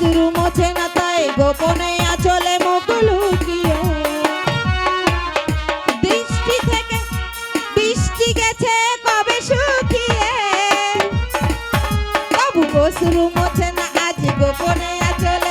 অশ্রু মোছে না তাই গোপনে আচলে মুখ লুকিয়ে। বৃষ্টি থেকে বৃষ্টি গেছে কবে শুকিয়ে। তবু শুরু মোছে না আজ গোপনে আচলে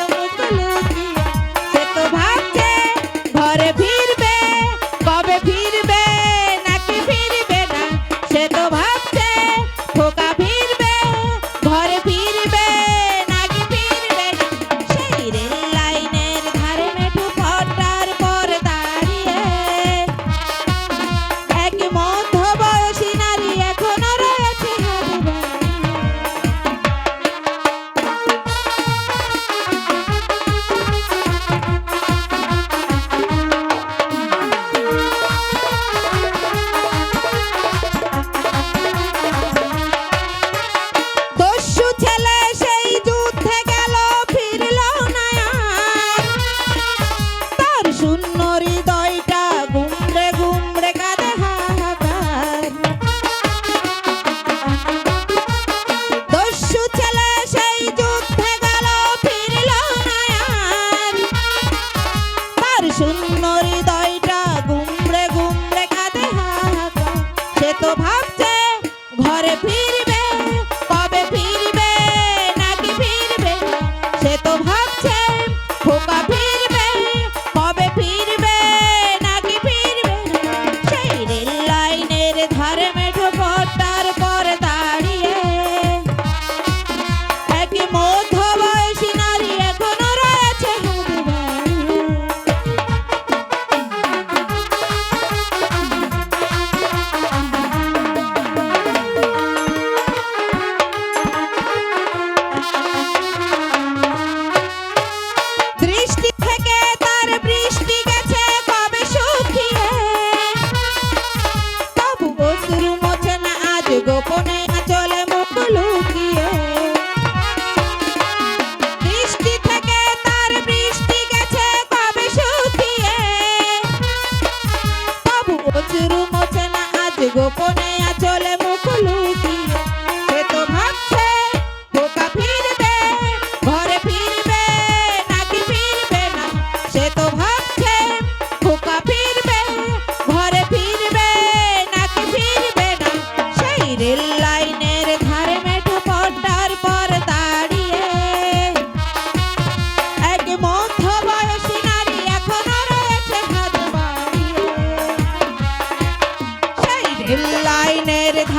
শূন্য গোপনে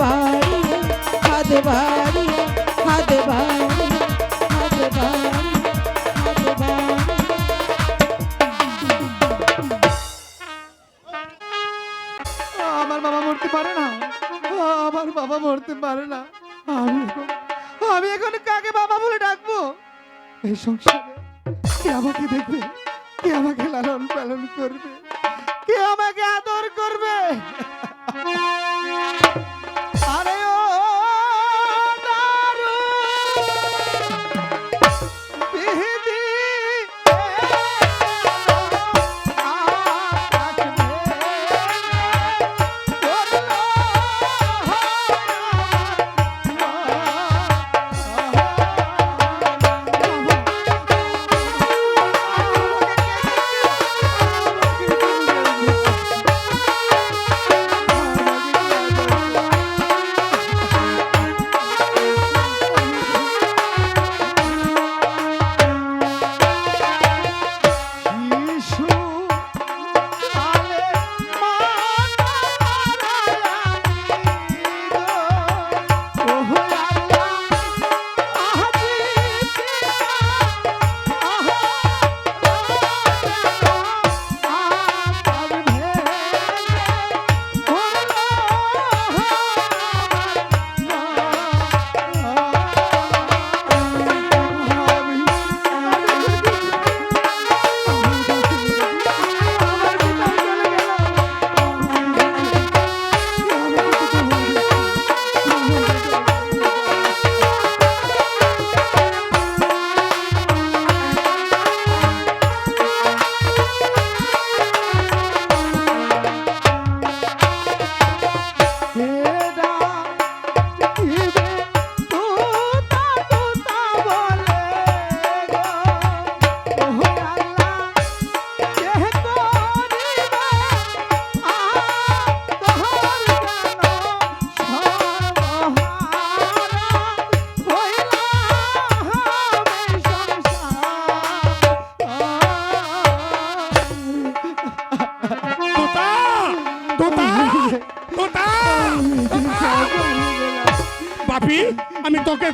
বাড়ি হাত বাড়ি হাত বাড়ি হাত বাড়ি আমার বাবা মরতে পারে না। আমার বাবা মরতে পারে না। আমি আমি এখন কাকে বাবা বলে ডাকবো? এই সংসারে কে আমাকে দেখবে? কে আমাকে লালন পালন করবে? কে আমাকে আদর করবে?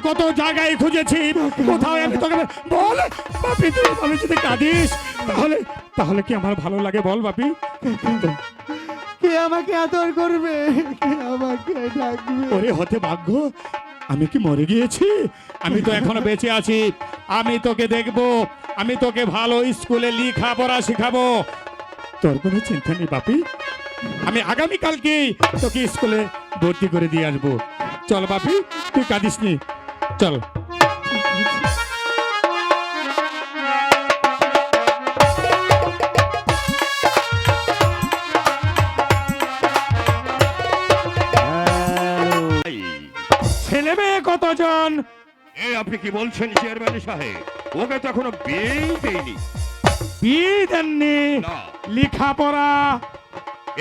কত জায়গায় খুঁজেছি। কোথাও আমি তোকে বল বাপি তুই আমি যদি কাঁদিস তাহলে তাহলে কি আমার ভালো লাগে? বল বাপি। কে আমাকে আদর করবে? কে আমাকে ডাকবে? ওরে হতে ভাগ্য আমি কি মরে গিয়েছি? আমি তো এখনও বেঁচে আছি। আমি তোকে দেখব আমি তোকে ভালো স্কুলে লেখা পড়া শেখাবো। তোর কোনো চিন্তা নেই বাপি। আমি আগামীকালকে তোকে স্কুলে ভর্তি করে দিয়ে আসব। চল বাপি তুই কাঁদিস নি চল। ছেলে মেয়ে কতজন? এ আপনি কি বলছেন চেয়ারম্যান সাহেব? ওকে তো এখনও বিয়েই দেয়নি বিয়ে দেননি? না। লেখাপড়া?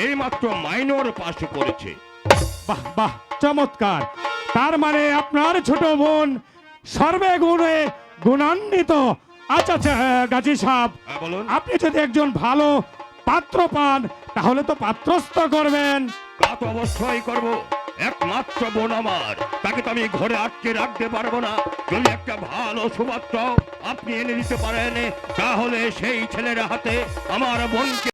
এই মাত্র মাইনর পাস করেছে। বাহ বাহ চমৎকার। তার মানে আপনার ছোট বোন সর্বে গুণে গুণান্বিত। আচ্ছা আচ্ছা গাজী সাহেব হ্যাঁ, আপনি যদি একজন ভালো পাত্র পান তাহলে তো পাত্রস্থ করবেন। তা তো অবশ্যই করব। একমাত্র বোন আমার। তাকে তো আমি ঘরে আটকে রাখতে পারব না। যদি একটা ভালো সুপাত্র আপনি এনে দিতে পারেন তাহলে সেই ছেলের হাতে আমার বোনকে